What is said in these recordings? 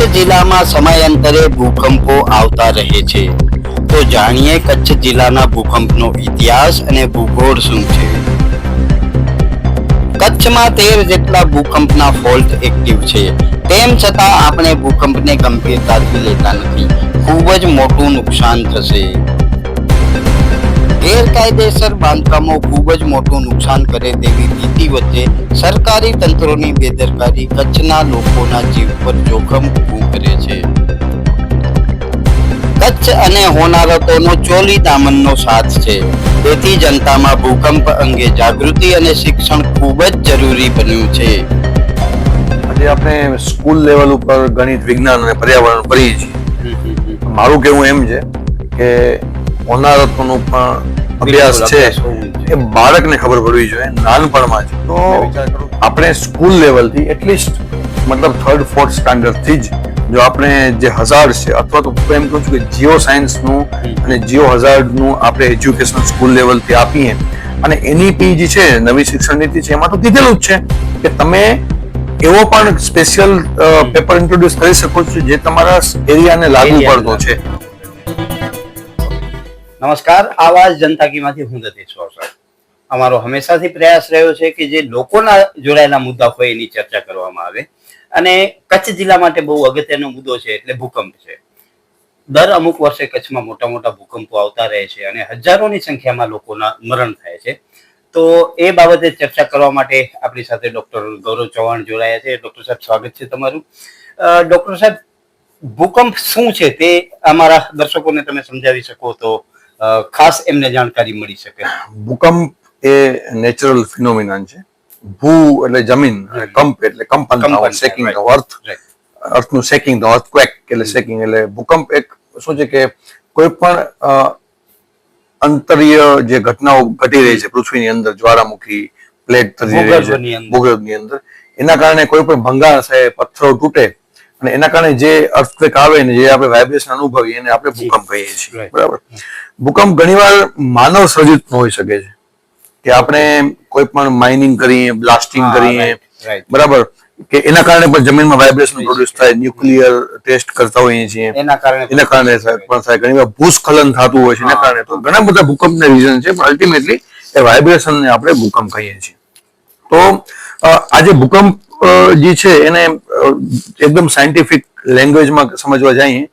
કચ્છ જિલ્લામાં સમયાંતરે ભૂકંપો આવતા રહે છે. તો જાણીએ કચ્છ જિલ્લાના ભૂકંપનો ઇતિહાસ અને ભૂગોળ શું છે? કચ્છમાં તેર જેટલા ભૂકંપના ફોલ્ટ એક્ટિવ છે. તેમ છતાં આપણે ભૂકંપને ગંભીરતાથી લેતા નથી. ખૂબ જ મોટું નુકસાન થશે. ગેરકાયદેસર બાંધકામો ખૂબ જ મોટું નુકસાન કરે તેવી ભીતિ વચ્ચે સરકારી તંત્રોની બેદરકારી કચ્છના લોકોના જીવ પર જોખમ ઊભું કરે છે. કચ્છ અને હોનારતોનો ચોલી દામનનો સાથ છે. તેથી જનતામાં ભૂકંપ અંગે જાગૃતિ અને શિક્ષણ ખૂબ જ જરૂરી બન્યું છે. આજે આપણે સ્કૂલ લેવલ ઉપર ગણિત વિજ્ઞાન અને પર્યાવરણ ભણીએ છીએ મારું કહેવું એમ છે કે હોનારતોનો પણ અભ્યાસ છે. એ બાળકને ખબર પડવી જોઈએ નાનપણમાં જ. તો આપણે સ્કૂલ લેવલથી એટલીસ્ટ મતલબ થર્ડ ફોર્થ સ્ટાન્ડર્ડથી જ જો આપણે જે હઝાર્ડ છે અથવા તો હું એમ કહું છું કે જીઓ સાયન્સનું અને જીઓ હઝાર્ડનું આપણે એજ્યુકેશન સ્કૂલ લેવલથી આપીએ. અને એનઈપી જે છે નવી શિક્ષણ નીતિ છે એમાં તો કીધેલું જ છે કે તમે એવો પણ સ્પેશિયલ પેપર ઇન્ટ્રોડ્યુસ કરી શકો છો જે તમારા એરિયાને લાગુ પડતો છે. નમસ્કાર આવાજ જનતા કીમાંથી હું દતેશ સર અમારો હંમેશાથી પ્રયાસ રહ્યો છે કે જે લોકોના જોડાયેલા મુદ્દા હોય એની ચર્ચા કરવામાં આવે. અને કચ્છ જિલ્લા માટે બહુ અગત્યનો મુદ્દો છે, એટલે ભૂકંપ છે. દર અમુક વર્ષે કચ્છમાં મોટા મોટા ભૂકંપો આવતા રહે છે અને હજારોની સંખ્યામાં લોકોના મરણ થાય છે. તો એ બાબતે ચર્ચા કરવા માટે આપણી સાથે ડોક્ટર ગૌરવ ચૌહાણ જોડાયા છે. ડોક્ટર સાહેબ, સ્વાગત છે તમારું. ડોક્ટર સાહેબ, ભૂકંપ શું છે તે અમારા દર્શકોને તમે સમજાવી શકો તો ખાસ એમને જાણકારી મળી શકે. ભૂકંપ એ નેચરલ ફિનોમિનન છે. ભૂ એટલે જમીન અને કંપ એટલે કંપન શેકિંગ right. અર્થ. અર્થનું શેકિંગ ધ અર્થક્વેક એટલે શેકિંગ એટલે ભૂકંપ એક શું છે કે કોઈ પણ અંતરીય જે ઘટનાઓ ઘટી રહી છે પૃથ્વીની અંદર જ્વાળામુખી પ્લેટ થતી રહી છે ભૂગર્ભની અંદર. એના કારણે કોઈ પણ ભંગાણ થાય પથ્થરો તૂટે અને એના કારણે જે અર્થક્વેક આવે ને જે આપણે વાઇબ્રેશન અનુભવીએ એને આપણે ભૂકંપ કહીએ છીએ. બરાબર? ભૂકંપ ઘણીવાર માનવ સર્જિત હોઈ શકે છે. કે આપણે કોઈ પણ માઇનિંગ કરીએ બ્લાસ્ટિંગ કરીએ. બરાબર? કે એના કારણે પણ જમીનમાં વાઇબ્રેશન પ્રોડ્યુસ થાય ન્યુક્લિયર ટેસ્ટ કરતા હોઈએ છીએ. એના કારણે એના કારણે પણ થાય. ઘણી વાર ભૂસ્ખલન થતું હોય છે એના કારણે. તો ઘણા બધા ભૂકંપના રીઝન છે પણ અલ્ટિમેટલી એ વાઇબ્રેશનને આપણે ભૂકંપ કહીએ છીએ. તો આજે આ જે ભૂકંપ જે છે એને એકદમ સાયન્ટિફિક લેંગ્વેજમાં સમજવા જઈએ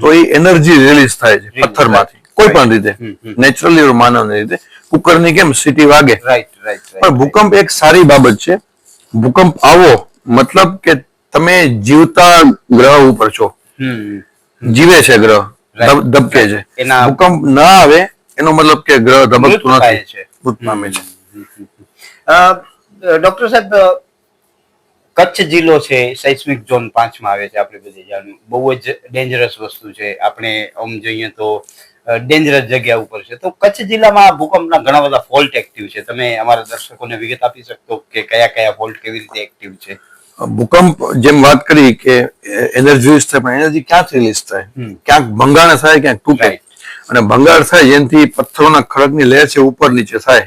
તો એ એનર્જી રિલીઝ થાય છે પથ્થરમાંથી. કોઈ પણ રીતે. નેચરલી માનવની રીતે. કુકરની કેમ સીટી વાગે? રાઈટ રાઈટ પણ ભૂકંપ એક સારી બાબત છે. ભૂકંપ આવો મતલબ કે તમે જીવતા ગ્રહ ઉપર છો. જીવે છે ગ્રહ ધબકે છે. ભૂકંપ ના આવે એનો મતલબ કે ગ્રહ ધબકતું નથી. છે. ડોક્ટર સાહેબ કચ્છ જિલ્લો છે સૈસ્મિક ઝોન પાંચમાં આવે છે આપણે બધી જાણ્યું બહુ જ ડેન્જરસ વસ્તુ છે. આપણે આમ જોઈએ તો ડેન્જરસ જગ્યા ઉપર છે. તો કચ્છ જિલ્લામાં ભૂકંપના ઘણા બધા ફોલ્ટ એક્ટિવ છે. તમે અમારા દર્શકોને વિગત આપી શકતો કે કયા કયા ફોલ્ટ કેવી રીતે એક્ટિવ છે? ભૂકંપ જેમ વાત કરી કે એનર્જી થાય પણ એનર્જી ક્યાંથી રિલીઝ થાય? ક્યાંક ભંગાણ થાય ક્યાંક તૂટે. અને ભંગાણ થાય જેનાથી પથ્થરોના ખડકની લહેર છે ઉપર નીચે થાય.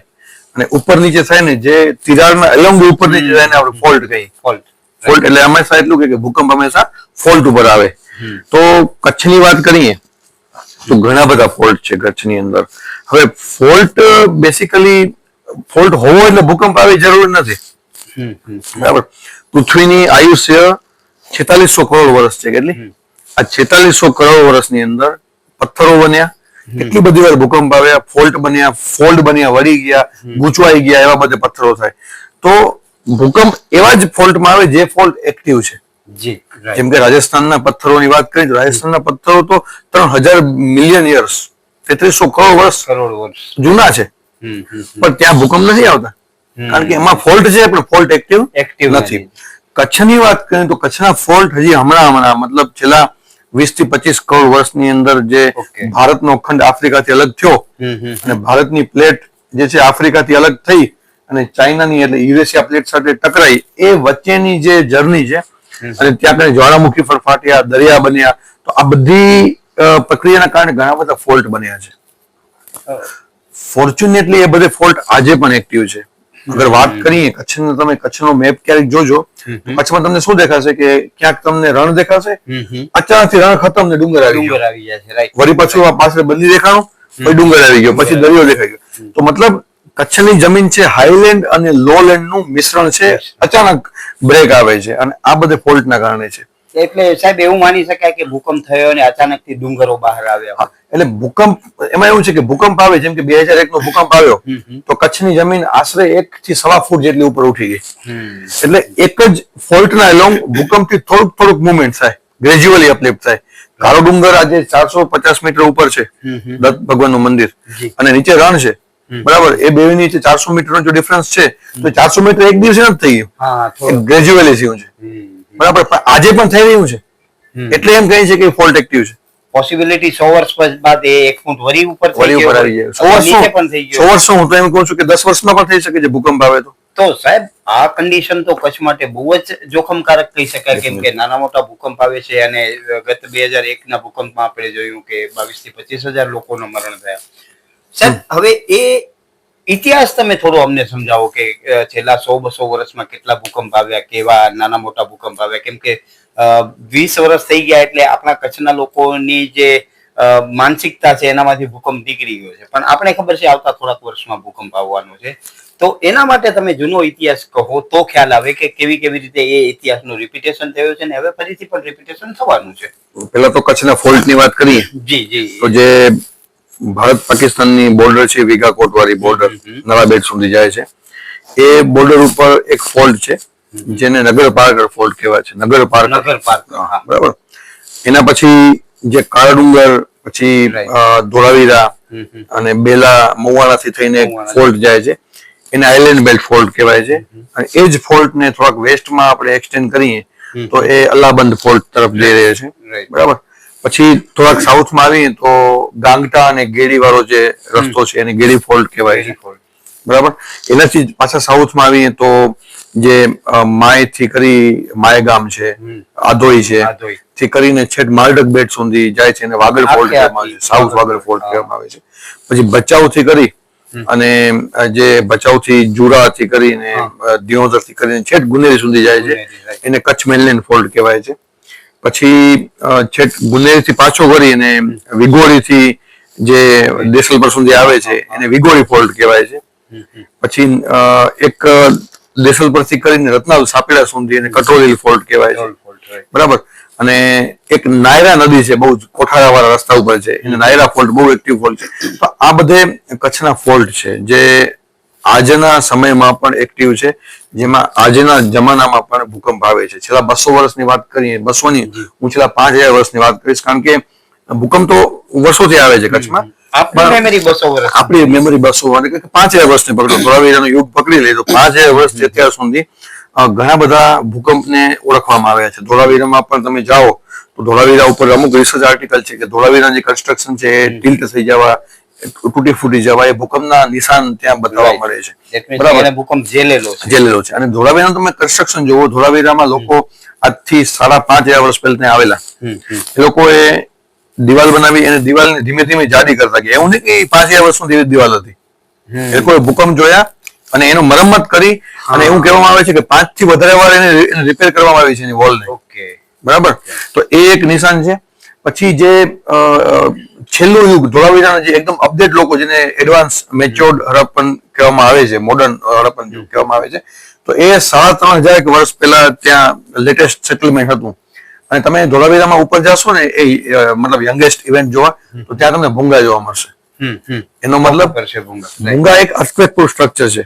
અને ઉપર નીચે થાય ને જે તિરાડના અલંગ ઉપર નીચે થાય ને આપણે ફોલ્ટ કહીએ. ફોલ્ટ ફોલ્ટ એટલે હંમેશા એટલું કે ભૂકંપ હંમેશા ફોલ્ટ ઉપર આવે. તો કચ્છની વાત કરીએ તો ઘણા બધા ફોલ્ટ છે કચ્છની અંદર. હવે ફોલ્ટ બેસિકલી ફોલ્ટ હોવો એટલે ભૂકંપ આવે જરૂર નથી. બરાબર? પૃથ્વીની આયુષ્ય છેતાલીસો કરોડ વર્ષ છે કેટલી? આ છેતાલીસો કરોડ વર્ષની અંદર પથ્થરો બન્યા. કેટલી બધી વાર ભૂકંપ આવ્યા ફોલ્ટ બન્યા ફોલ્ડ બન્યા વળી ગયા ગૂંચવાઈ ગયા એવા બધા પથ્થરો થાય. તો ભૂકંપ એવા જ ફોલ્ટમાં આવે જે ફોલ્ટ એક્ટિવ છે. જેમ કે રાજસ્થાનના પથ્થરોની વાત કરીએ તો રાજસ્થાનના પથ્થરો તો ત્રણ હજાર મિલિયન યર્સ તેત્રીસો કરોડ વર્ષ કરોડ વર્ષ. જૂના છે. પણ ત્યાં ભૂકંપ નથી આવતા. કારણ કે એમાં ફોલ્ટ છે પણ ફોલ્ટ એક્ટિવ એક્ટિવ નથી. નથી. કચ્છની વાત કરીએ તો કચ્છના ફોલ્ટ હજી હમણાં હમણાં મતલબ છેલ્લા વીસથી પચીસ કરોડ વર્ષની અંદર જે ભારતનો ખંડ આફ્રિકાથી અલગ થયો. અને ભારતની પ્લેટ જે છે આફ્રિકાથી અલગ થઈ અને ચાઇનાની એટલે યુરેશિયા પ્લેટ સાથે ટકરાઈ એ વચ્ચેની જે જર્ની છે અને ત્યાં કઈ જ્વાળામુખી ફરફાટ્યા દરિયા બન્યા તો આ બધી પ્રક્રિયાના કારણે ઘણા બધા ફોલ્ટ બન્યા છે. ફોર્ચ્યુનેટલી એ બધે ફોલ્ટ આજે પણ એક્ટિવ છે. અગર વાત કરીએ કચ્છનો તમે કચ્છનો મેપ ક્યારેક જોજો. કચ્છમાં તમને શું દેખાશે કે ક્યાંક તમને રણ દેખાશે. અચાનકથી રણ ખતમ ને ડુંગર આવી ગયો. આવી જાય છે રાઈટ વળી પાછું પાછળ બંદી દેખાણો પછી ડુંગર આવી ગયો પછી દરિયો દેખાઈ ગયો. તો મતલબ કચ્છની જમીન છે હાઈલેન્ડ અને લો લેન્ડનું મિશ્રણ છે અચાનક બ્રેક આવે છે. અને આ બધે ફોલ્ટ ના કારણે છે. એટલે સાહેબ એવું માની શકાય કે ભૂકંપ થયો અને અચાનકથી ડુંગરો બહાર આવ્યા એટલે ભૂકંપ એમાં એવું છે કે ભૂકંપ આવે જેમ કે બે હજાર એક નો ભૂકંપ આવ્યો. તો કચ્છની જમીન આશરે એક થી સવા ફૂટ જેટલી ઉપર ઉઠી ગઈ. એટલે એક જ ફોલ્ટ ના એલોંગ ભૂકંપથી થોડુંક થોડુંક મુવમેન્ટ થાય ગ્રેજ્યુઅલી અપલિફ્ટ થાય. કાળો ડુંગર આજે ચારસો પચાસ મીટર ઉપર છે દત્ત ભગવાનનું મંદિર અને નીચે રણ છે. બરાબર એ બે નીચે ચારસો મીટર નો જો ડિફરન્સ છે તો ચારસો મીટર એક દિવસે નથી થઈ ગયું. ગ્રેજ્યુઅલી થયું છે. બરાબર પણ આજે પણ થઈ રહ્યું છે. એટલે એમ કહે છે કે ફોલ્ટ એક્ટિવ છે. પોસિબિલિટી સો વર્ષ બાદ એ એક ફૂટ વરી ઉપર વરી ઉપર આવી જાય સો વર્ષ પણ થઈ સો વર્ષ હું તો એમ કહું છું કે દસ વર્ષમાં પણ થઈ શકે છે ભૂકંપ આવે તો. તો સાહેબ આ કન્ડિશન તો કચ્છ માટે બહુ જ જોખમકારક કહી શકાય કેમ કે નાના મોટા ભૂકંપ આવે છે અને ગત બે હજાર એક ના ભૂકંપમાં આપણે જોયું કે બાવીસથી પચીસ હજાર લોકોનો મરણ થયા. સાહેબ હવે એ ઇતિહાસ તમે થોડો અમને સમજાવો કે છેલ્લા સો બસો વર્ષમાં કેટલા ભૂકંપ આવ્યા કેવા નાના મોટા ભૂકંપ આવ્યા? કેમ કે વીસ વર્ષ થઈ ગયા એટલે આપણા કચ્છના લોકોની જે માનસિકતા છે એનામાંથી ભૂકંપ નીકળી ગયો છે. પણ આપણે ખબર છે આવતા થોડાક વર્ષમાં ભૂકંપ આવવાનો છે. તો એના માટે તમે જૂનો ઇતિહાસ કહો તો ખ્યાલ આવે કે કેવી કેવી રીતે એ ઇતિહાસનું રિપીટેશન થયું છે ને હવે ફરીથી પણ રિપીટેશન થવાનું છે. પેલા તો કચ્છના ફોલ્ટની વાત કરીએ. જી જી. તો જે ભારત પાકિસ્તાનની બોર્ડર છે વિગાકોટ કોટવાળી બોર્ડર નળાબેટ નવાબેટ સુધી જાય છે. એ બોર્ડર ઉપર એક ફોલ્ટ છે જેને નગર પાર્કર ફોલ્ટ કહેવાય છે. નગર પાર્કર નગર પાર્ક હા. બરાબર. એના પછી જે કાળડુંગર પછી ધોળાવીરા. અને બેલા મવાણાથી થઈને એક ફોલ્ટ જાય છે. એને આઇલેન્ડ બેલ્ટ ફોલ્ટ કહેવાય છે. અને એ જ ફોલ્ટ ને થોડાક વેસ્ટમાં આપણે એક્સટેન્ડ કરીએ તો એ અલ્લાબંધ ફોલ્ટ તરફ જઈ રહ્યો છે. બરાબર. પછી થોડાક સાઉથમાં આવીએ તો ગાંગટા અને ગેડી વાળો જે રસ્તો છે એને ગેડી ફોલ્ટ કહેવાય છે. બરાબર? એનાથી પાછા સાઉથમાં આવીએ તો જે માયથી કરી માયગામ છે આધોઈ છે થી કરીને છેક માલડક બેટ સુધી જાય છે એને વાગડ ફોલ્ટ કહેવામાં આવે છે. સાઉથ વાગડ ફોલ્ટ કહેવામાં આવે છે. પછી બચાવથી કરી અને જે બચાવથી જુરા થી કરીને. દિયોદરથી કરીને છેક ગુનેરી સુધી જાય છે. એને કચ્છ મેનલેન્ડ ફોલ્ટ કહેવાય છે. પછી છેક ગુનેરી થી પાછો વળી અને વિગોરી થી જે દેસલપર સુધી આવે છે એને વિગોરી ફોલ્ટ કહેવાય છે. પછી એક દેસલપર પરથી કરીને રત્નાલ સાપેડા સુધી અને કટોરેલ ફોલ્ટ કહેવાય છે. બરાબર અને એક નાયરા નદી છે બહુ કોઠારા વાળા રસ્તા ઉપર છે એને નાયરા ફોલ્ટ બહુ એક્ટિવ ફોલ્ટ છે તો આ બધે કચ્છના ફોલ્ટ છે જે આજના સમયમાં પણ એક્ટિવ છે જેમાં આજના જમાનામાં પણ ભૂકંપ આવે છે. છેલ્લા બસો વર્ષની વાત કરીએ બસોની હું છેલ્લા પાંચ હજાર વર્ષની વાત કરીશ કારણ કે ભૂકંપ તો વર્ષોથી આવે છે કચ્છમાં. આપણી બસો મેમરી બસો પાંચ હજાર વર્ષની પકડો ધોળાવીરાનો યુગ પકડી લીધો પાંચ હજાર વર્ષથી અત્યાર સુધી ઘણા બધા ભૂકંપને ઓળખવામાં આવ્યા છે. ધોળાવીરામાં પણ તમે જાઓ તો ધોળાવીરા ઉપર અમુક રિસર્ચ આર્ટિકલ છે કે ધોળાવીરા જે કન્સ્ટ્રક્શન છે ટિલ્ટ થઈ જવા તૂટી ફૂટી જવા એ ભૂકંપના નિશાન ત્યાં બતાવવા મળે છે. બરાબર. ભૂકંપ ઝેલેલો છે. જેલેલો છે. અને ધોળાવીરાનું તમે કન્સ્ટ્રક્શન જોવો ધોળાવીરામાં લોકો આજથી સાડા પાંચ હજાર વર્ષ પહેલા ત્યાં આવેલા. એ લોકોએ દિવાલ બનાવી અને દિવાલને ધીમે ધીમે જાડી કરતા ગયા. એવું નહીં કે પાંચ હજાર વર્ષ સુધી દિવાલ હતી. એ લોકોએ ભૂકંપ જોયા અને એનું મરમ્મત કરી અને એવું કહેવામાં આવે છે કે પાંચથી વધારે વાર એને રિપેર કરવામાં આવી છે એની વોલને બરાબર? તો એ એક નિશાન છે. પછી જે છેલ્લું યુગ ધોળાવીરાના જે એકદમ અપડેટ લોકો જેને એડવાન્સ મેચ્યોર્ડ હડપ્પન કહેવામાં આવે છે મોડર્ન હડપ્પન યુગ કહેવામાં આવે છે તો એ સાડા ત્રણ હજાર એક વર્ષ પહેલા ત્યાં લેટેસ્ટ સેટલમેન્ટ હતું અને તમે ધોળાવીરામાં ઉપર જશો ને એ મતલબ યંગેસ્ટ ઇવેન્ટ જોવા તો ત્યાં તમને ભૂંગા જોવા મળશે. એનો મતલબ ભૂંગા. ભૂંગા એક અર્થક્વેક સ્ટ્રક્ચર છે.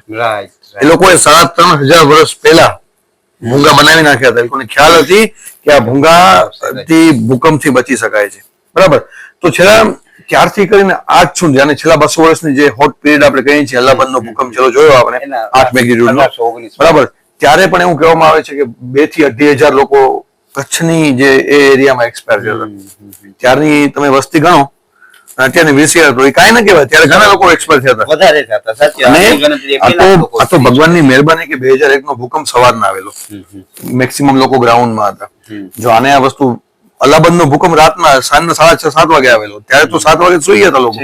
એ લોકોએ સાડા ત્રણ હજાર વર્ષ પહેલા ભૂંગા બનાવી નાખ્યા હતા. લોકોને ખ્યાલ હતી કે આ ભૂંગા થી ભૂકંપથી બચી શકાય છે. બરાબર? તો છેલ્લા ત્યારથી કરીને આજ સુધી અને છેલ્લા બસો વર્ષની જે હોટ પીરિયડ આપણે કહીએ છીએ અલ્લાબંધ નો ભૂકંપ છેલ્લો જોયો આપણે આઠ મેગ્નિટ્યુડ નો. 1819 બરાબર? ત્યારે પણ એવું કહેવામાં આવે છે કે બેથી અઢી હજાર લોકો કચ્છની જે એ એરિયામાં એક્સપાયર થયા હતા. ત્યારની તમે વસ્તી ગણો અત્યારની વીસીઆર તો કાંઈ ના કહેવાય ત્યારે ઘણા લોકો એક્સપર્ટ થયા વધારે થતા સાચી આ તો ભગવાનની મહેરબાની કે બે હજાર એક નો ભૂકંપ સવારના આવેલો. મેક્સિમમ લોકો ગ્રાઉન્ડમાં હતા. જો આને આ વસ્તુ અલ્હાબાદ નો ભૂકંપ રાતના સાંજના સાડા છ સાત વાગે આવેલો ત્યારે તો સાત વાગે સુઈ ગયા હતા લોકો.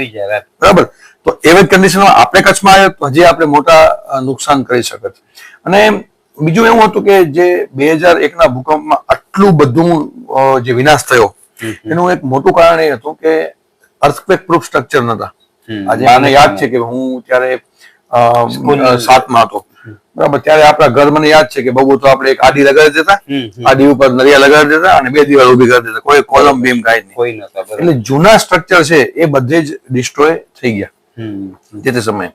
બરાબર? તો એવી કન્ડિશનમાં આપણે કચ્છમાં આવ્યો તો હજી આપણે મોટા નુકસાન કરી શકત. અને બીજું એવું હતું કે જે બે હજાર એકના ભૂકંપમાં આટલું બધું જે વિનાશ થયો એનું એક મોટું કારણ એ હતું કે અર્થક્વેક પ્રૂફ સ્ટ્રક્ચર નતા. આજે મને યાદ છે કે હું ત્યારે સાતમાં હતો. બરાબર ત્યારે આપણા ઘર મને યાદ છે કે બહુ તો આપણે એક આડી લગાડી દેતા. આડી ઉપર નરિયા લગાડી દેતા અને બે દિવાલ ઊભી કરી દેતા. કોઈ કોલમ બીમ કાંઈ નહીં. કોઈ નતા એટલે જૂના સ્ટ્રક્ચર છે એ બધે જ ડિસ્ટ્રોય થઈ ગયા. જે તે સમયે.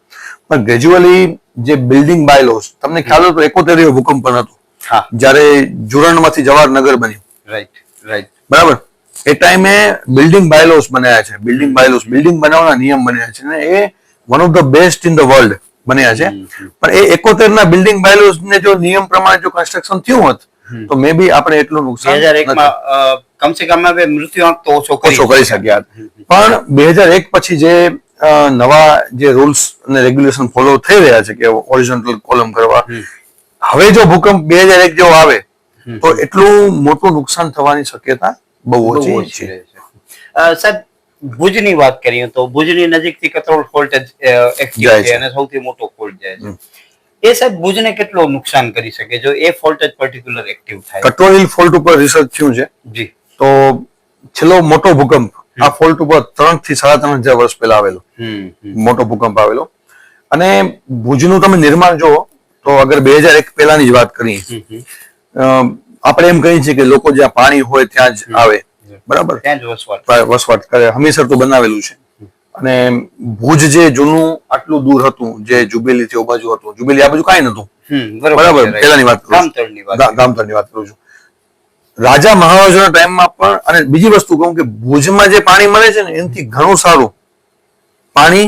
પણ ગ્રેજ્યુઅલી જે બિલ્ડિંગ બાયલોસ તમને ખ્યાલ હતો એકોતેર ભૂકંપ પણ હતો. હા. જ્યારે જુરણમાંથી જવાહરનગર બન્યું. રાઈટ રાઈટ બરાબર? એ ટાઈમે બિલ્ડિંગ બાયલોસ બનાવ્યા છે. બિલ્ડિંગ બાયલોસ બિલ્ડિંગ બનાવવાના નિયમ બન્યા છે અને એ one of the best in the world બન્યા છે. પણ એ એકોતેર ના બિલ્ડિંગ બાયલોસ ને જો નિયમ પ્રમાણે જો કન્સ્ટ્રક્શન થયું હોત તો મે બી આપણે એટલું બે નુકસાન નથી. માં કમસે કમ હવે મૃત્યુઆંક તો ઓછો કરી ઓછો કરી શક્યા. પણ બે હજાર એક પછી જે નવા જે રૂલ્સ અને રેગ્યુલેશન ફોલો થઈ રહ્યા છે કે ઓરિજિનલ કોલમ કરવા હવે જો ભૂકંપ બે હજાર એક જેવો આવે તો એટલું મોટું નુકસાન થવાની શક્યતા બહુ ઓછી છે. સાહેબ ભુજની વાત કરીએ તો ભુજની નજીકથી કતરોલ ફોલ્ટ જ એક્ટિવ છે. અને સૌથી મોટો ફોલ્ટ જાય છે. એ સાહેબ ભુજને કેટલો નુકસાન કરી શકે? જો એ ફોલ્ટ જ પર્ટિક્યુલર એક્ટિવ થાય. કટોરીલ ફોલ્ટ ઉપર રિસર્ચ થયું છે. જી. તો છેલ્લો મોટો ભૂકંપ આ ફોલ્ટ ઉપર ત્રણથી સાડા ત્રણ હજાર વર્ષ પહેલા આવેલો. મોટો ભૂકંપ આવેલો. અને ભુજનું તમે નિર્માણ જુઓ તો અગર બે હજાર એક પહેલાની જ વાત કરીએ. આપણે એમ કહીએ છીએ કે લોકો જ્યાં પાણી હોય ત્યાં જ આવે. બરાબર? ત્યાં જ વસવાટ. વસવાટ કરે. હમીસર તો બનાવેલું છે. અને ભુજ જે જૂનું આટલું દૂર હતું જે જુબેલી થી બાજુ હતું જુબેલી આ બાજુ કાંઈ નતું બરાબર પેલાની વાત ગામતરની વાત કરું છું. રાજા મહારાજાના ટાઈમમાં પણ અને બીજી વસ્તુ કહું કે ભુજમાં જે પાણી મળે છે ને એનાથી ઘણું સારું. પાણી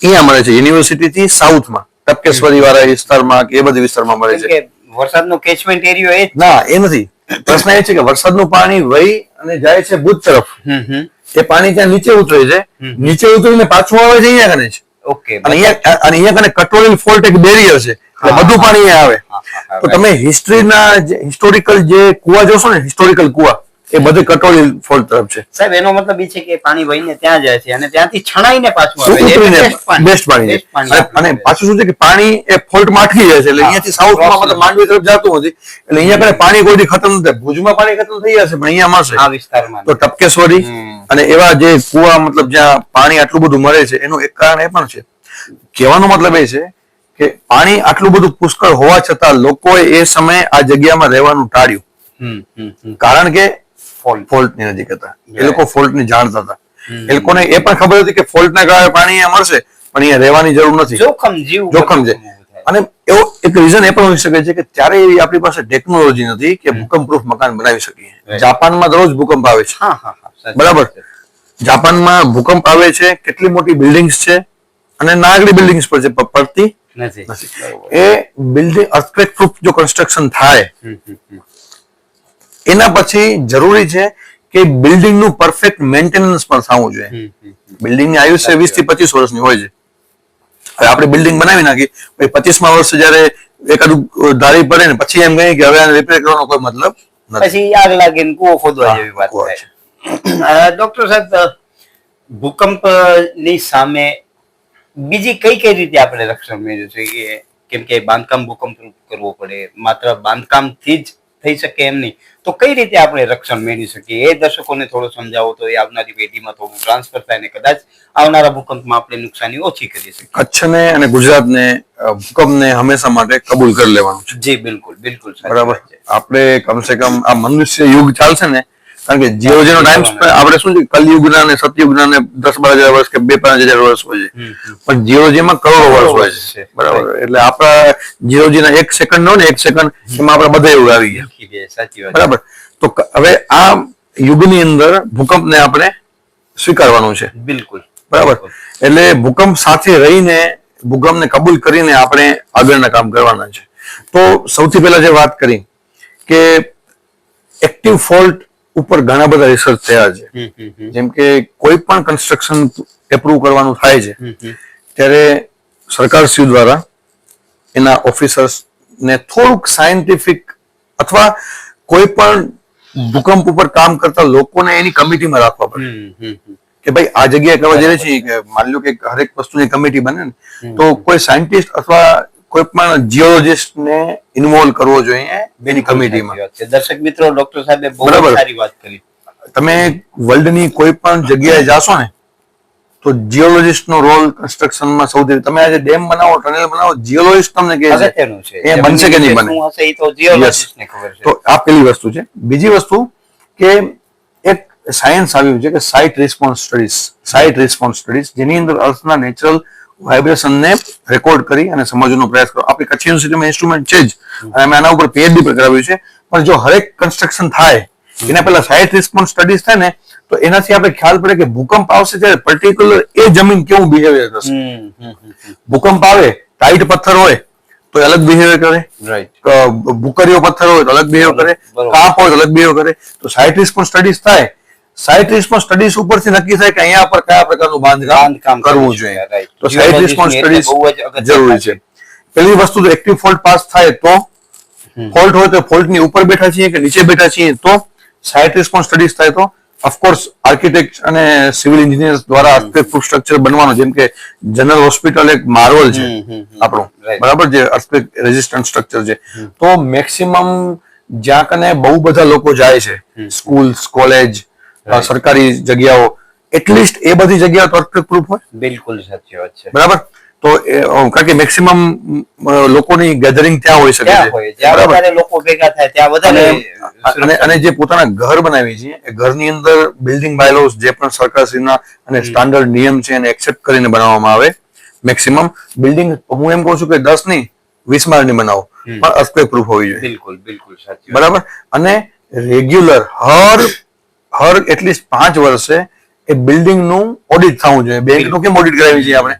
અહીંયા મળે છે યુનિવર્સિટી થી સાઉથમાં. ટપકેશ્વરી વાળા વિસ્તારમાં કે એ બધી વિસ્તારમાં મળે છે. વરસાદનો કેચમેન્ટ એરિયો એ ના એ નથી. પ્રશ્ન એ છે કે વરસાદનું પાણી વહી અને જાય છે ભુજ તરફ. એ પાણી ત્યાં નીચે ઉતરે છે. નીચે ઉતરીને પાછું આવે છે અહીંયા કને છે. ઓકે અને અહીંયા અને અહીંયા કને કટોરી ફોલ્ટ એક બેરિયર છે. એટલે બધું પાણી અહીંયા આવે. તો તમે હિસ્ટ્રીના હિસ્ટોરિકલ જે કુવા જોશો ને હિસ્ટોરિકલ કુવા એ બધે કટોળી ફોલ્ટ તરફ છે. સાહેબ એનો મતલબ એ છે કે પાણી વહીને ત્યાં જાય છે અને ત્યાંથી છણાઈને પાછું આવે છે. બેસ્ટ પાણી. અને-. પાછું શું છે કે પાણી એ ફોલ્ટમાં અટકી જાય છે. એટલે અહીંયાથી સાઉથમાં મતલબ માંડવી તરફ જતું નથી. એટલે અહીંયા કને પાણી કોઈ ખતમ નથી ભુજમાં પાણી ખતમ થઈ જશે પણ અહીંયા મળશે. આ વિસ્તારમાં. તો ટપકેશ્વરી અને એવા જે કુવા મતલબ જ્યાં પાણી આટલું બધું મળે છે એનું એક કારણ એ પણ છે. કહેવાનો મતલબ એ છે કે પાણી આટલું બધું પુષ્કળ હોવા છતાં લોકોએ એ સમયે આ જગ્યામાં રહેવાનું ટાળ્યું. કારણ કે. ફોલ્ટ. ની નજીક હતા. એ લોકો ફોલ્ટની જાણતા હતા. એ લોકોને એ પણ ખબર હતી કે ફોલ્ટ ના કારણે પાણી અહીંયા મળશે પણ અહીંયા રહેવાની જરૂર નથી. જોખમ જીવ જોખમ છે. અને એવો એક રીઝન એ પણ હોઈ શકે છે કે ત્યારે એવી આપણી પાસે ટેકનોલોજી નથી કે ભૂકંપ પ્રૂફ મકાન બનાવી શકીએ. જાપાનમાં દરરોજ ભૂકંપ આવે છે. બરાબર. જાપાનમાં ભૂકંપ આવે છે કેટલી મોટી બિલ્ડિંગ્સ છે અને નાગડી બિલ્ડિંગ્સ પર છે પડતી નથી. એ બિલ્ડિંગ અર્થક્વેક પ્રૂફ જો કન્સ્ટ્રક્શન થાય. એના પછી જરૂરી છે કે બિલ્ડિંગનું પરફેક્ટ મેન્ટેનન્સ પણ થવું જોઈએ. હમ, હમ, હમ. બિલ્ડિંગની આયુષ્ય વીસથી પચીસ વર્ષની હોય છે. હવે આપણે બિલ્ડિંગ બનાવી નાખી પછી પચીસમાં વર્ષે જયારે એકાદું ધારી પડે ને પછી એમ કહીએ કે હવે આને રિપેર કરવાનો કોઈ મતલબ પછી આગ લાગે ને કૂવો ખોદવા જેવી વાત થાય. ડોક્ટર સાહેબ ભૂકંપની સામે બીજી કઈ કઈ રીતે આપણે રક્ષણ મેળવી શકીએ કેમ કે બાંધકામ ભૂકંપ કરવો પડે માત્ર બાંધકામથી જ થઈ શકે એમ નહીં. તો કઈ રીતે આપણે રક્ષણ મેળવી શકીએ? એ દર્શકોને થોડું સમજાવો તો એ આવનારી પેઢીમાં થોડું ટ્રાન્સફર થાય ને કદાચ આવનારા ભૂકંપમાં આપણે નુકસાની ઓછી કરી શકીએ. કચ્છને અને ગુજરાતને ભૂકંપને હંમેશા માટે કબૂલ કરી લેવાનું છે. જી બિલકુલ બિલકુલ બરાબર. આપણે કમસે કમ આ મનુષ્ય યુગ ચાલશે ને કારણ કે જેવો જેનો ટાઈમ આપણે શું છે કલયુગના ને સતયુગના ને દસ બાર હજાર વર્ષ કે બે પાંચ હજાર વર્ષ હોય છે. પણ જીઓજીમાં કરોડો વર્ષ હોય છે. બરાબર. એટલે આપણા જીઓજીના એક સેકન્ડ નો ને એક સેકન્ડ એમાં આપણે બધા એવું આવી ગયા. સાચી બરાબર. તો હવે આ યુગની અંદર ભૂકંપને આપણે સ્વીકારવાનું છે. બિલકુલ. બરાબર. એટલે ભૂકંપ સાથે રહીને ભૂકંપને કબૂલ કરીને આપણે આગળના કામ કરવાના છે. તો સૌથી પહેલા જે વાત કરી કે એક્ટિવ ફોલ્ટ ઉપર ઘણા બધા રિસર્ચ થયા છે. જેમ કે કોઈ પણ કન્સ્ટ્રક્શન એપ્રુવ કરવાનું થાય છે ત્યારે સરકાર શ્રી દ્વારા એના ઓફિસર્સ ને થોડુંક સાયન્ટિફિક અથવા કોઈ પણ ભૂકંપ ઉપર કામ કરતા લોકોને એની કમિટીમાં રાખવા પડે. કે ભાઈ આ જગ્યાએ કરવા જઈએ છીએ કે માની લો કે હરેક વસ્તુની કમિટી બને ને તો કોઈ સાયન્ટિસ્ટ અથવા કોઈ પણ જીઓલોજીસ્ટ ને ઇન્વોલ્વ કરવો જોઈએ એની કમિટીમાં. દર્શક મિત્રો ડોક્ટર સાહેબે બહુ સારી વાત કરી. તમે વર્લ્ડની કોઈ પણ જગ્યાએ જાશો ને તો જીઓલોજીસ્ટ નો રોલ કન્સ્ટ્રક્શનમાં સૌથી તમે આજે ડેમ બનાવો ટનલ બનાવો જીઓલોજીસ્ટ તમને કહે છે. એ બનશે કે નહીં બને? હશે એ તો geologist ને ખબર છે. તો આ પેલી વસ્તુ છે. બીજી વસ્તુ કે એક સાયન્સ આવ્યું છે કે site response studies site response studies જેની અંદર અર્થના નેચરલ વાઇબ્રેશનને રેકોર્ડ કરી અને સમજવાનો પ્રયાસ કરો. આપણી કચ્છ યુનિવર્સિટીમાં ઇન્સ્ટ્રુમેન્ટ છે જ. અને અમે આના ઉપર પીએચડી પણ કરાવ્યું છે. પણ જો હરેક કન્સ્ટ્રક્શન થાય એના પહેલા સાઇટ રિસ્પોન્સ સ્ટડીઝ થાય ને તો એનાથી આપણે ખ્યાલ પડે કે ભૂકંપ આવશે ત્યારે પર્ટિક્યુલર એ જમીન કેવું બિહેવિયર કરશે. ભૂકંપ આવે ટાઈટ પથ્થર હોય તો અલગ બિહેવિયર કરે. ભૂકરીઓ પથ્થર હોય તો અલગ બિહેવ કરે. કાપ હોય તો અલગ બિહેવ કરે. તો સાઇટ રિસ્પોન્સ સ્ટડીઝ થાય સાઇટ રિસ્પોન્સ સ્ટડીઝ ઉપરથી નક્કી થાય કે અહીંયા પર કયા પ્રકારનું બાંધકામ કરવું જોઈએ. તો સાઇટ રિસ્પોન્સ સ્ટડીઝ બહુ જ જરૂરી છે. પેલી વસ્તુ તો એક્ટિવ ફોલ્ટ પાસ થાય તો ફોલ્ટ હોય તો ફોલ્ટની ઉપર બેઠા છીએ કે નીચે બેઠા છીએ તો સાઇટ રિસ્પોન્સ સ્ટડીઝ થાય તો ઓફકોર્સ આર્કિટેક્ટ અને સિવિલ એન્જિનિયર્સ દ્વારા અર્થક્વેક સ્ટ્રક્ચર બનવાનું જેમ કે જનરલ હોસ્પિટલ એક માર્વલ છે. આપણું. બરાબર જે અર્થક્વેક રેઝિસ્ટન્ટ સ્ટ્રક્ચર છે. તો મેક્સિમમ જ્યાં કને બહુ બધા લોકો જાય છે. સ્કૂલ્સ કોલેજ સરકારી જગ્યાઓ એટલીસ્ટ એ બધી જગ્યાઓ તો પ્રૂફ હોય? બિલકુલ સાચી વાત છે. બરાબર? તો કારણ કે મેક્સિમમ લોકોની ગેધરિંગ ત્યાં હોઈ શકે છે. જ્યાં લોકો ભેગા થાય ત્યાં વધારે અને જે પોતાના ઘર બનાવી છે એ ઘરની અંદર બિલ્ડિંગ બાયલોસ જે પણ સરકારશ્રીના અને સ્ટાન્ડર્ડ નિયમ છે એને એક્સેપ્ટ કરીને બનાવવામાં આવે. મેક્સિમમ બિલ્ડિંગ હું એમ કહું છું કે દસની વીસ માળની બનાવો. પણ અર્થક્વેક પ્રૂફ હોવી જોઈએ. બિલકુલ બિલકુલ સાચી બરાબર? અને રેગ્યુલર હર હર એટલીસ્ટ પાંચ વર્ષે એ બિલ્ડિંગનું ઓડિટ થવું જોઈએ. બેંકનું કેમ ઓડિટ કરાવી છે આપણે?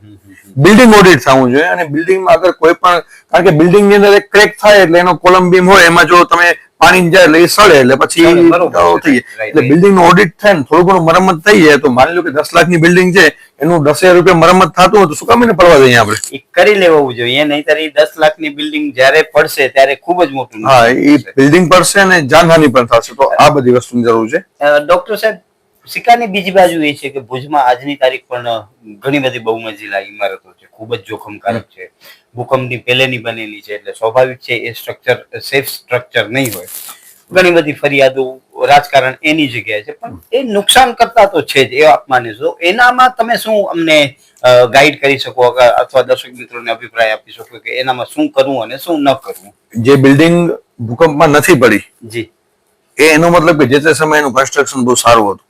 બિલ્ડિંગ ઓડિટ થવું જોઈએ. અને બિલ્ડિંગમાં અગર કોઈ પણ કારણ કે બિલ્ડિંગની અંદર એક ક્રેક થાય એટલે એનો કોલમ બીમ હોય. એમાં જો તમે પાણી જાય એટલે એ સડે એટલે પછી. થઈ જાય. એટલે બિલ્ડિંગનું ઓડિટ થાય ને થોડું ઘણું મરમત થઈ જાય તો માની લો કે દસ લાખની બિલ્ડિંગ છે એનું દસ હજાર રૂપિયા મરમત થતું હોય તો શું કામ એને પડવા દઈએ આપણે? કરી લેવું જોઈએ નહીતર એ દસ લાખની બિલ્ડિંગ જ્યારે પડશે ત્યારે ખૂબ જ મોટું હા એ બિલ્ડિંગ પડશે અને જાનહાની પણ થશે તો આ બધી વસ્તુની જરૂર છે. ડોક્ટર સાહેબ સિક્કાની બીજી બાજુ એ છે કે ભુજમાં આજની તારીખ પણ ઘણી બધી બહુમંજિલા ઇમારતો છે ખૂબ જ જોખમકારક છે. ભૂકંપની પહેલેની બનેલી છે એટલે સ્વાભાવિક છે એ સ્ટ્રક્ચર સેફ સ્ટ્રક્ચર નહીં હોય. ઘણી બધી ફરિયાદો રાજકારણ એની જગ્યાએ છે પણ એ નુકસાન કરતા તો છે જ એ આપ માનીશો એનામાં તમે શું અમને ગાઈડ કરી શકો અથવા દર્શક મિત્રોને અભિપ્રાય આપી શકો કે એનામાં શું કરવું અને શું ન કરવું? જે બિલ્ડિંગ ભૂકંપમાં નથી પડી જી. એ એનો મતલબ કે જે તે સમયે એનું કન્સ્ટ્રક્શન બહુ સારું હતું.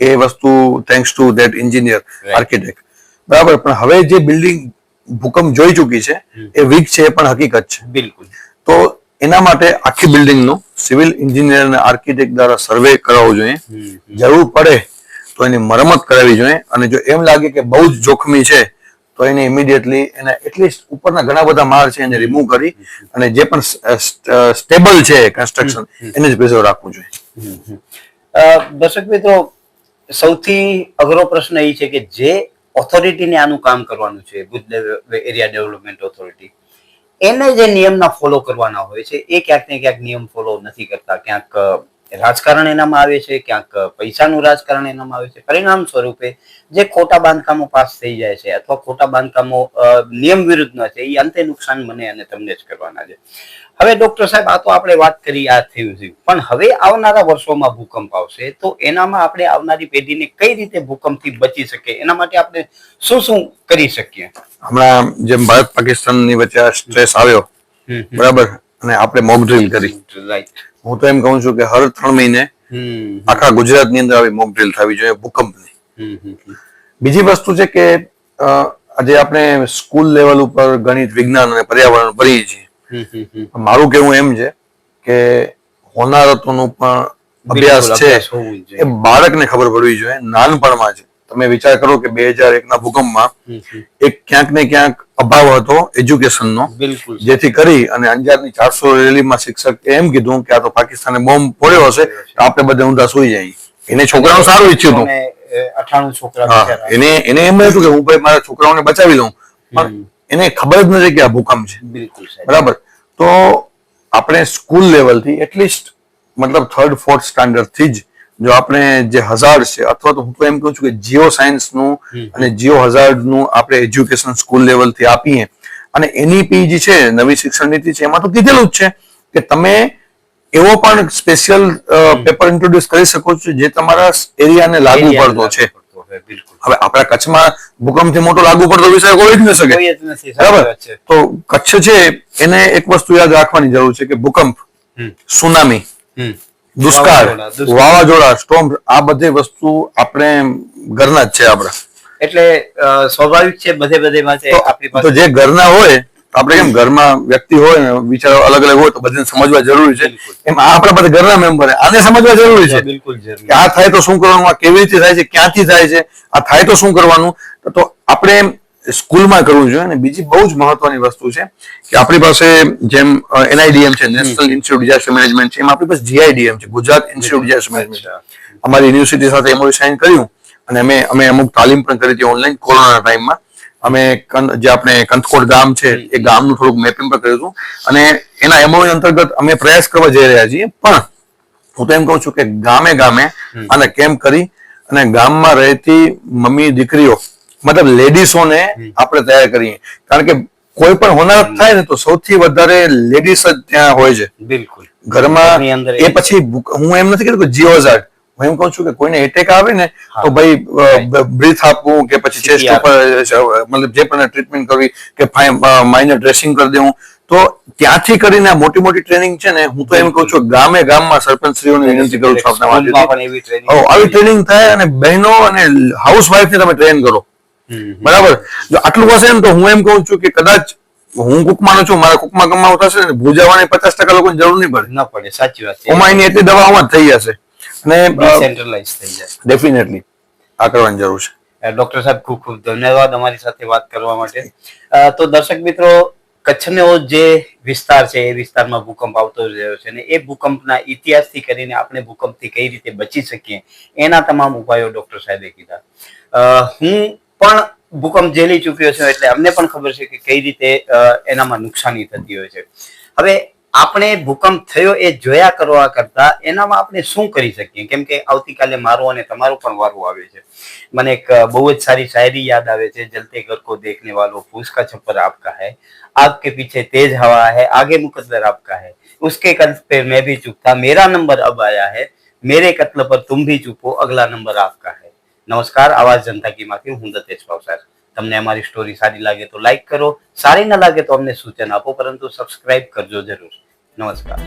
એ વસ્તુ thanks to that engineer architect બરાબર પણ હવે જે બિલ્ડિંગ ભૂકંપ જોઈ ચૂકી છે એ વીક છે એ પણ હકીકત છે. બિલકુલ. તો એના માટે આખી બિલ્ડિંગનો સિવિલ એન્જિનિયર અને આર્કિટેક્ટ દ્વારા સર્વે કરાવવો જોઈએ. જરૂર પડે તો એની મરમ્મત કરાવવી જોઈએ અને જો એમ લાગે કે બહુ જ જોખમી છે તો એને ઇમિડિયેટલી એને એટલીસ્ટ ઉપરના ઘણા બધા માળ છે એને રિમૂવ કરી અને જે પણ સ્ટેબલ છે કન્સ્ટ્રક્શન એને જ પ્રિઝર્વ રાખવું જોઈએ. અ, દર્શક મિત્રો સૌથી અઘરો પ્રશ્ન એ છે કે જે ઓથોરિટીને આનું કામ કરવાનું છે ભુજ એરિયા ડેવલપમેન્ટ ઓથોરિટી એને જે નિયમના ફોલો કરવાના હોય છે, એ ક્યાંક ને ક્યાંક નિયમ ફોલો નથી કરતા. ક્યાંક રાજકારણ એનામાં આવે છે ક્યાંક પૈસાનું રાજકારણ એનામાં આવે છે. પરિણામ સ્વરૂપે જે ખોટા બાંધકામો પાસ થઈ જાય છે અથવા ખોટા બાંધકામો નિયમ વિરુદ્ધના છે એ અંતે નુકસાન મને અને તમને જ કરવાના છે. હવે ડોક્ટર સાહેબ આ તો આપણે વાત કરી આ થયું થયું. પણ હવે આવનારા વર્ષોમાં ભૂકંપ આવશે તો એનામાં આપણે આવનારી પેઢીને કઈ રીતે ભૂકંપથી બચી શકે એના માટે આપણે શું શું કરી શકીએ? હમણાં જેમ ભારત પાકિસ્તાનની વચ્ચે સ્ટ્રેસ આવ્યો બરાબર? અને આપણે મોક ડ્રીલ કરી. રાઈટ હું તો એમ કહું છું કે હર ત્રણ મહિને આખા ગુજરાતની અંદર આવી મોક ડ્રીલ થવી જોઈએ ભૂકંપની. બીજી વસ્તુ છે કે આજે આપણે સ્કૂલ લેવલ ઉપર ગણિત વિજ્ઞાન અને પર્યાવરણ ભણીએ છીએ. મારું કેવું એમ છે કે હોનારતોનું પણ અભ્યાસ છે એ બાળકને ખબર પડવી જોઈએ નાનપણમાં જ. તમે વિચાર કરો કે બે હજાર એક ના ભૂકંપમાં. એક ક્યાંક ને ક્યાંક અભાવ હતો એજ્યુકેશનનો જેથી કરી અને અંજારની ચારસો રેલીમાં શિક્ષક એમ કીધું કે આ તો પાકિસ્તાને બોમ્બ પડ્યો હશે આપણે બધા ઊંધા સુઈ જાય એને છોકરાઓ સારું ઈચ્છ્યું હતું. અઠાણું છોકરા એને એને એમ હતું કે હું ભાઈ મારા છોકરાઓને બચાવી લઉં. પણ એને ખબર જ નથી કે આ ભૂકંપ છે. બિલકુલ બરાબર? તો આપણે સ્કૂલ લેવલથી એટલીસ્ટ મતલબ થર્ડ ફોર્થ સ્ટાન્ડર્ડથી જ જો આપણે જે હઝાર્ડ છે અથવા તો હું તો એમ કહું છું કે જીઓ સાયન્સનું અને જીઓ હઝાર્ડનું આપણે એજ્યુકેશન સ્કૂલ લેવલથી આપીએ. અને એનઈપી જે છે નવી શિક્ષણ નીતિ છે એમાં તો કીધેલું જ છે કે તમે એવો પણ સ્પેશિયલ પેપર ઇન્ટ્રોડ્યુસ કરી શકો છો જે તમારા એરિયાને લાગુ પડતો છે. હવે આપણા કચ્છમાં ભૂકંપથી મોટો લાગુ પડતો વિષય કોઈ જ ન શકે. બરાબર? તો કચ્છ છે એને એક વસ્તુ યાદ રાખવાની જરૂર છે કે ભૂકંપ સુનામી. દુષ્કાળ વાવાઝોડા. સ્ટોમ આ બધી વસ્તુ આપણે ઘરના જ છે આપણા. એટલે સ્વાભાવિક છે બધે બધે છે આપણી તો જે ઘરના હોય આપણે એમ ઘરમાં વ્યક્તિ હોય ને વિચારો અલગ અલગ હોય તો બધાને સમજવા જરૂરી છે. એમ આ આપણા બધા ઘરના મેમ્બર આને સમજવા જરૂરી છે. બિલકુલ આ થાય તો શું કરવાનું આ કેવી રીતે થાય છે ક્યાંથી થાય છે આ થાય તો શું કરવાનું? તો આપણે સ્કૂલમાં કરવું જોઈએ અને બીજી બહુ જ મહત્વની વસ્તુ છે કે આપણી પાસે જેમ એનઆઈડીએમ છે નેશનલ ઇન્સ્ટિટ્યૂટ ડિઝાસ્ટર મેનેજમેન્ટ છે એમાં આપણી પાસે જીઆઈડીએમ છે ગુજરાત ઇન્સ્ટિટ્યૂટ ડિઝાસ્ટર મેનેજમેન્ટ અમારી યુનિવર્સિટી સાથે એમઓયુ સાઇન કર્યું અને અમે અમે અમુક તાલીમ પણ કરી હતી ઓનલાઈન કોરોના ટાઈમમાં અમે જે આપણે કંથકોટ ગામ છે એ ગામનું થોડુંક મેપિંગ પણ કર્યું હતું. અને એના એમઓયુ અંતર્ગત અમે પ્રયાસ કરવા જઈ રહ્યા છીએ પણ હું તો એમ કહું છું કે ગામે ગામે અને કેમ કરી? અને ગામમાં રહેતી મમ્મી દીકરીઓ મતલબ લેડીસોને આપણે તૈયાર કરીએ. કારણ કે કોઈ પણ હોનારત થાય ને તો સૌથી વધારે લેડીસ જ ત્યાં હોય છે. બિલકુલ. ઘરમાં એ પછી હું એમ નથી કહેતો કે જીઓઝાર્ડ હું એમ કહું છું કે કોઈને એટેક આવે ને તો ભાઈ બ્રીથ આપવું કે પછી ચેસ્ટ ઉપર મતલબ જે પણ ટ્રીટમેન્ટ કરવી કે માઇનર ડ્રેસિંગ કરી દેવું. તો ત્યાંથી કરીને આ મોટી મોટી ટ્રેનિંગ છે ને હું તો એમ કહું છું ગામે ગામમાં સરપંચ શ્રીઓને વિનંતી કરું છું આપના આવી ટ્રેનિંગ થાય અને બહેનો અને હાઉસ ને તમે ટ્રેન કરો. બરાબર? જો આટલું હશે ને તો હું એમ કહું છું કે કદાચ હું કુકમાનો છું મારા કુકમા કમાવું થશે ને ભૂજાવાની પચાસ ટકા લોકોની જરૂર નહીં પડે. ન પડે સાચી વાત છે. એની એટલી દવાઓમાં જ થઈ જશે. અને સેન્ટ્રલાઇઝ થઈ જશે. ડેફિનેટલી આ કરવાની જરૂર છે. ડોક્ટર સાહેબ ખૂબ ખૂબ ધન્યવાદ અમારી સાથે વાત કરવા માટે. તો દર્શક મિત્રો કચ્છનો જે વિસ્તાર છે એ વિસ્તારમાં ભૂકંપ આવતો રહ્યો છે અને એ ભૂકંપના ઇતિહાસથી કરીને આપણે ભૂકંપથી કઈ રીતે બચી શકીએ એના તમામ ઉપાયો ડોક્ટર સાહેબે કીધા. હું પણ ભૂકંપ ઝેલી ચૂક્યો છું એટલે અમને પણ ખબર છે કે કઈ રીતે અ, એનામાં નુકસાની થતી હોય છે હવે આપણે ભૂકંપ થયો એ જોયા કરવા કરતા એનામાં આપણે શું કરી શકીએ કેમ કે આવતીકાલે મારો અને તમારો પણ વારો આવે છે મને એક અ, બહુ જ સારી શાયરી યાદ આવે છે જલતે ઘર को देखने वालों फूस का छप्पर आपका है आग के पीछे तेज हवा है आगे मुकद्दर आपका है उसके कत्ल पे मैं भी चुप था मेरा नंबर अब आया है मेरे कत्ल पर तुम भी चुपो अगला नंबर आपका है નમસ્કાર, આવાજ જનતા કી માંથી હું દતેશ ભાવસાર. તમને અમારી સ્ટોરી સારી લાગે તો લાઈક કરો, સારી ન લાગે તો અમને સૂચન આપો, પરંતુ સબસ્ક્રાઇબ કરજો જરૂર. નમસ્કાર.